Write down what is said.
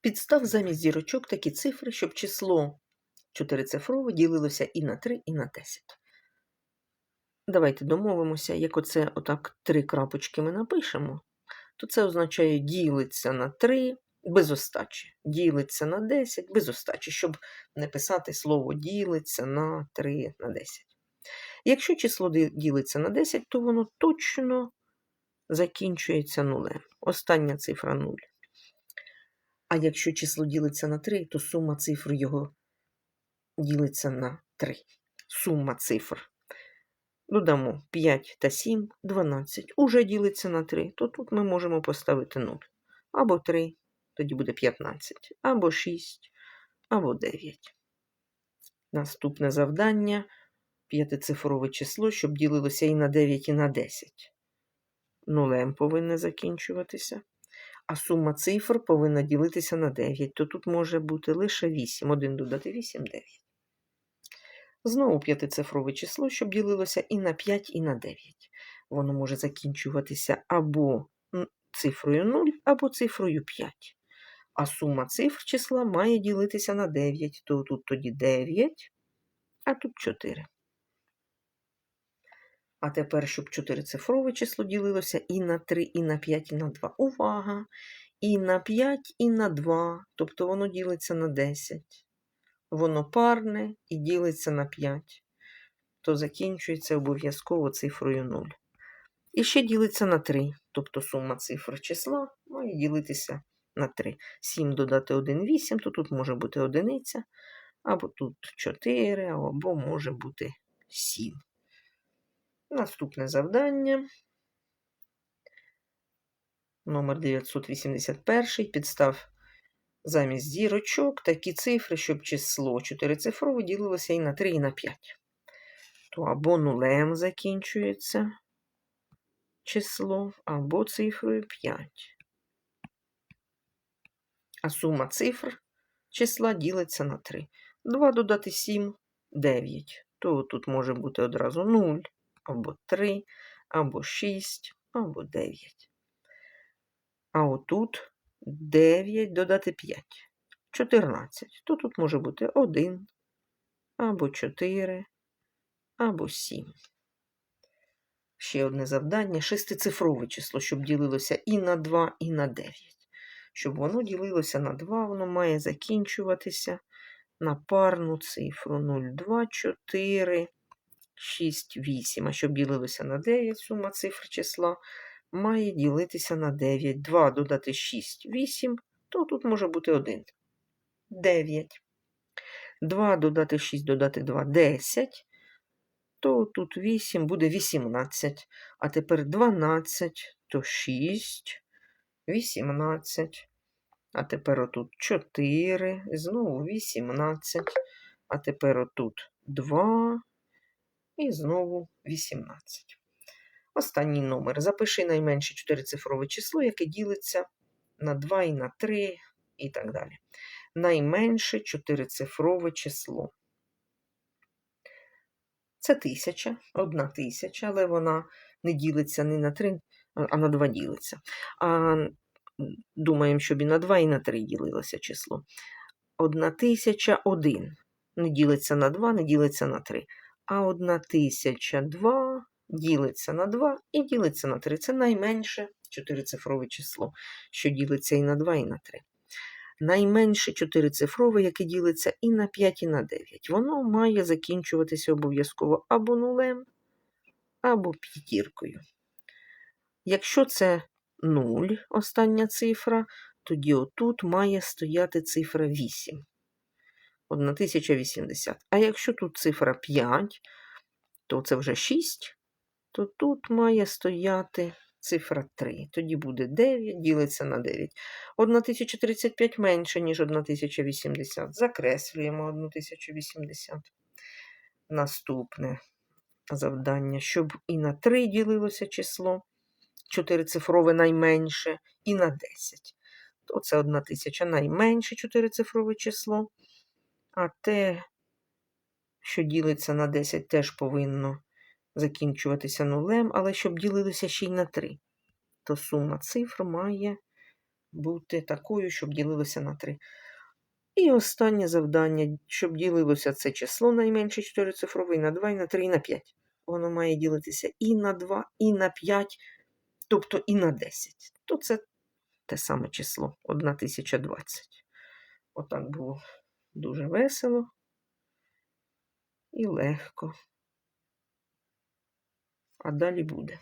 Підстав замість зірочок такі цифри, щоб число чотирицифрове ділилося і на 3, і на 10. Давайте домовимося, як оце отак три крапочки ми напишемо, то це означає ділиться на 3 без остачі, ділиться на 10 без остачі, щоб не писати слово ділиться на 3 на 10. Якщо число ділиться на 10, то воно точно закінчується нулем. Остання цифра 0. А якщо число ділиться на 3, то сума цифр його ділиться на 3. Сума цифр. Додамо 5 та 7, 12. Уже ділиться на 3, то тут ми можемо поставити 0. Або 3, тоді буде 15, або 6, або 9. Наступне завдання п'ятицифрове число, щоб ділилося і на 9, і на 10. Нулем повинне закінчуватися. А сума цифр повинна ділитися на 9, то тут може бути лише 8. 1 додати 8 9. Знову п'ятицифрове число, щоб ділилося і на 5, і на 9. Воно може закінчуватися або цифрою 0, або цифрою 5. А сума цифр числа має ділитися на 9, то тут тоді 9, а тут 4. А тепер, щоб чотирицифрове число ділилося і на 3, і на 5, і на 2. Увага! І на 5, і на 2, тобто воно ділиться на 10. Воно парне і ділиться на 5, то закінчується обов'язково цифрою 0. І ще ділиться на 3, тобто сума цифр числа має ділитися на 3. 7 додати 1 8, то тут може бути одиниця, або тут 4, або може бути 7. Наступне завдання. Номер 981. Підстав замість зірочок такі цифри, щоб число чотирицифрове ділилося і на 3, і на 5. То або нулем закінчується число, або цифрою 5. А сума цифр числа ділиться на 3. 2 додати 7 9. То тут може бути одразу 0 або 3, або 6, або 9. А отут 9 додати 5. 14. То тут може бути 1, або 4, або 7. Ще одне завдання. Шестицифрове число, щоб ділилося і на 2, і на 9. Щоб воно ділилося на 2, воно має закінчуватися на парну цифру 0, 2, 4, 6, 8. А щоб ділилося на 9, сума цифр числа має ділитися на 9. 2 додати 6, 8, то тут може бути 1. 9. 2 додати 6, додати 2, 10. То тут 8 буде 18. А тепер 12, то 6, 18. А тепер отут 4, знову 18. А тепер отут 2 і знову 18. Останній номер. Запиши найменше чотирицифрове число, яке ділиться на 2 і на 3 і так далі. Найменше чотирицифрове число. Це тисяча, одна тисяча, але вона не ділиться не на 3, а на 2 ділиться. А думаємо, щоб і на 2, і на 3 ділилося число. Одна тисяча один. Не ділиться на 2, не ділиться на 3. А одна тисяча два ділиться на 2 і ділиться на 3. Це найменше чотирицифрове число, що ділиться і на 2, і на 3. Найменше чотирицифрове, яке ділиться і на 5, і на 9. Воно має закінчуватися обов'язково або нулем, або п'ятіркою. Якщо це 0, остання цифра, тоді отут має стояти цифра 8. 1080. А якщо тут цифра 5, то це вже 6, то тут має стояти цифра 3. Тоді буде 9, ділиться на 9. 1035 менше, ніж 1080. Закреслюємо 1080. Наступне завдання, щоб і на 3 ділилося число, 4-цифрове найменше, і на 10. То це 1000 найменше 4-цифрове число. А те, що ділиться на 10, теж повинно закінчуватися нулем, але щоб ділилися ще й на 3, то сума цифр має бути такою, щоб ділилося на 3. І останнє завдання, щоб ділилося це число найменше 4-цифровий на 2, і на 3, і на 5. Воно має ділитися і на 2, і на 5, тобто і на 10. То це те саме число 1020. Отак було дуже весело і легко. А далі буде.